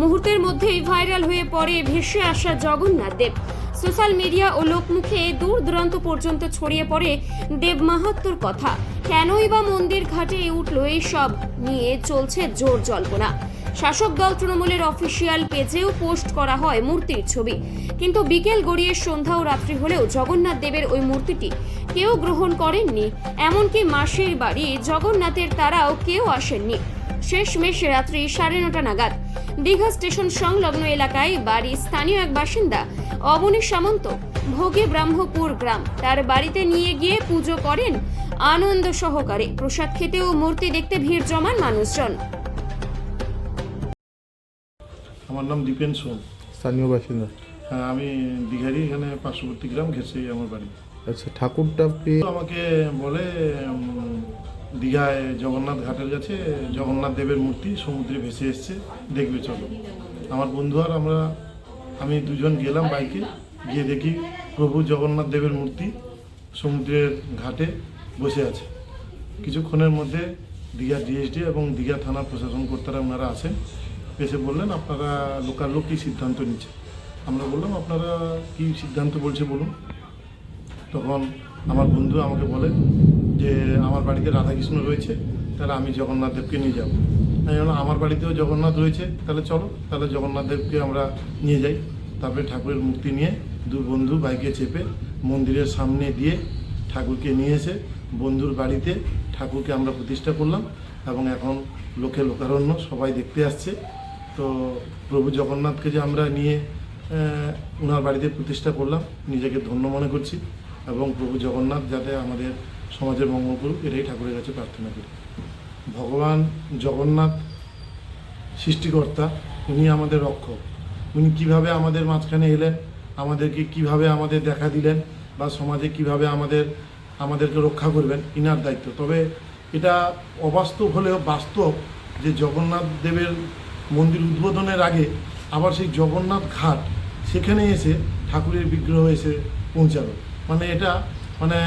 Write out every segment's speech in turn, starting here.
মুহূর্তের মধ্যেই ভাইরাল হয়ে পড়ে ভেসে আসা জগন্নাথ দেব। সোশ্যাল মিডিয়া ও লোকমুখে দূর দূরান্ত পর্যন্ত ছড়িয়ে পড়ে দেব মাহাত্মর কথা। কেনই বা মন্দির ঘাটে উঠল সব নিয়ে চলছে জোর জল্পনা। শাসক দল তৃণমূলের অফিসিয়াল পেজেও পোস্ট করা হয় মূর্তির ছবি। কিন্তু বিকেল গড়িয়ে সন্ধ্যা ও রাত্রি হলেও জগন্নাথ দেবের ওই মূর্তিটি কেউ গ্রহণ করেননি। এমনকি মাসির বাড়ি জগন্নাথের তারাও কেউ আসেননি। শেষমেশ রাত্রি সাড়ে নটা নাগাদ দীঘা স্টেশন সংলগ্ন এলাকায় বাড়ি স্থানীয় এক বাসিন্দা অবনী সামন্ত ভোগে ব্রাহ্মপুর গ্রাম। তার বাড়িতে নিয়ে গিয়ে পুজো করেন আনন্দ সহকারে। প্রসাদ খেতে ও মূর্তি দেখতে ভিড় জমান মানুষজন। আমার নাম দীপেন সোম। স্থানীয় বাসিন্দা? হ্যাঁ আমি দীঘারি এখানে পার্শ্ববর্তী গ্রাম ঘেসেই আমার বাড়ি। আচ্ছা ঠাকুরটা পেয়ে আমাকে বলে দীঘায় জগন্নাথ ঘাটের কাছে জগন্নাথ দেবের মূর্তি সমুদ্রে ভেসে এসছে। দেখবে চলো। আমার বন্ধু আর আমরা, আমি দুজন গেলাম বাইকে। গিয়ে দেখি প্রভু জগন্নাথ দেবের মূর্তি সমুদ্রের ঘাটে বসে আছে। কিছুক্ষণের মধ্যে দীঘা ডিএসডি এবং দীঘা থানা প্রশাসন কর্তারা ওনারা আসেন এসে বললেন, আপনারা লোকাল লোক কী সিদ্ধান্ত নিচ্ছে? আমরা বললাম, আপনারা কী সিদ্ধান্ত বলছে বলুন? তখন আমার বন্ধু আমাকে বলে যে আমার বাড়িতে রাধাকৃষ্ণ রয়েছে, তাহলে আমি জগন্নাথ দেবকে নিয়ে যাব। আমি আমার বাড়িতেও জগন্নাথ রয়েছে, তাহলে চলো, তাহলে জগন্নাথ দেবকে আমরা নিয়ে যাই। তারপরে ঠাকুরের মূর্তি নিয়ে দু বন্ধু বাইকে চেপে মন্দিরের সামনে দিয়ে ঠাকুরকে নিয়ে এসে বন্ধুর বাড়িতে ঠাকুরকে আমরা প্রতিষ্ঠা করলাম এবং এখন লোকে লোকারণ্য সবাই দেখতে আসছে। তো প্রভু জগন্নাথকে যে আমরা নিয়ে ওনার বাড়িতে প্রতিষ্ঠা করলাম, নিজেকে ধন্য মনে করছি এবং প্রভু জগন্নাথ যাতে আমাদের সমাজের মঙ্গল করুক, এটাই ঠাকুরের কাছে প্রার্থনা করি। ভগবান জগন্নাথ, সৃষ্টিকর্তা, উনি আমাদের রক্ষক। উনি কীভাবে আমাদের মাঝখানে এলেন, আমাদেরকে কীভাবে আমাদের দেখা দিলেন, বা সমাজে কীভাবে আমাদের, আমাদেরকে রক্ষা করবেন, ইনার দায়িত্ব। তবে এটা অবাস্তব হলেও বাস্তব যে জগন্নাথ দেবের মন্দির উদ্বোধনের আগে আবার সেই জগন্নাথ ঘাট, সেখানে এসে ঠাকুরের বিগ্রহ এসে পৌঁছালো। মানে এটা মানে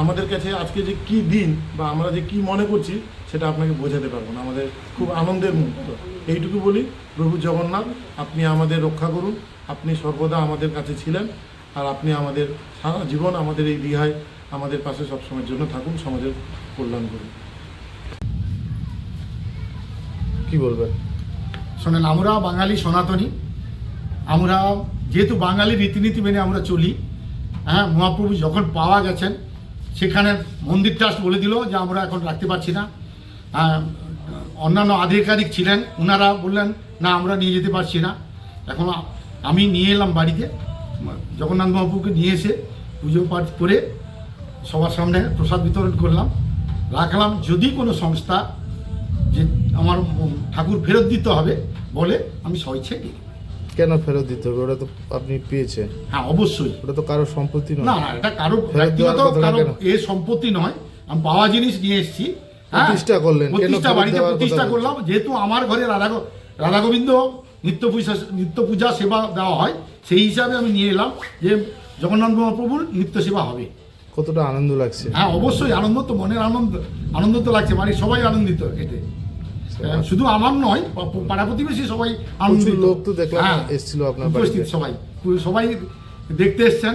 আমাদের কাছে আজকে যে কি দিন বা আমরা যে কি মনে করছি, সেটা আপনাকে বোঝাতে পারব না। আমাদের খুব আনন্দের মুহূর্ত। এইটুকু বলি, প্রভু জগন্নাথ, আপনি আমাদের রক্ষা করুন। আপনি সর্বদা আমাদের কাছে ছিলেন আর আপনি আমাদের সারা জীবন আমাদের এই দীঘায় আমাদের পাশে সবসময়ের জন্য থাকুন, সমাজের কল্যাণ করুন। কি বলবেন শোনেন, আমরা বাঙালি সনাতনী। আমরা যেহেতু বাঙালি রীতিনীতি মেনে আমরা চলি হ্যাঁ মহাপ্রভু যখন পাওয়া গেছেন, সেখানে মন্দির ট্রাস্ট বলে দিল যে আমরা এখন রাখতে পারছি না। অন্যান্য আধিকারিক ছিলেন ওনারা বললেন, না, আমরা নিয়ে যেতে পারছি না। এখন আমি নিয়ে এলাম বাড়িতে। জগন্নাথ মহাপ্রভুকে নিয়ে এসে পুজো পাঠ করে সবার সামনে প্রসাদ বিতরণ করলাম। রাখলাম, যদি কোনো সংস্থা যে আমার ঠাকুর ফেরত দিতে হবে বলে আমি স্বেচ্ছায় দিই কেন ফেরত দিতে হবে? ওটা তো আপনি পেয়েছেন। হ্যাঁ অবশ্যই। ওটা তো কারোর সম্পত্তি নয়। না এটা কারও ব্যক্তিগত কারও এ সম্পত্তি নয়। আমি পাওয়া জিনিস নিয়ে এসেছি হ্যাঁ? প্রতিষ্ঠা করলেন, প্রতিষ্ঠা বাড়িতে প্রতিষ্ঠা করলাম। যেহেতু আমার ঘরে রাধা রাধা গোবিন্দ নিত্য পূজা নিত্য পূজা সেবা দেওয়া হয় সেই হিসাবে আমি নিয়ে এলাম যে জগন্নাথ মহাপ্রভুর নিত্য সেবা হবে। কতটা আনন্দ লাগছে। হ্যাঁ অবশ্যই আনন্দ তো মনের আনন্দ আনন্দ তো লাগছে। বাড়ির সবাই আনন্দিত এতে। শুধু আমার নয় পাড়া প্রতিবেশী সবাই আনন্দিত। লোক তো দেখলাম হ্যাঁ, এসেছিল আপনার উপস্থিত সবাই। সবাই দেখতে এসছেন।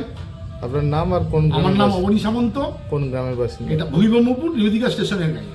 আপনার নাম আর কোন আমার নাম? অবনী সামন্ত। কোন গ্রামের বাসিন্দা? এটা ভৈবমপুর নিউদিঘা স্টেশনের গাড়ি।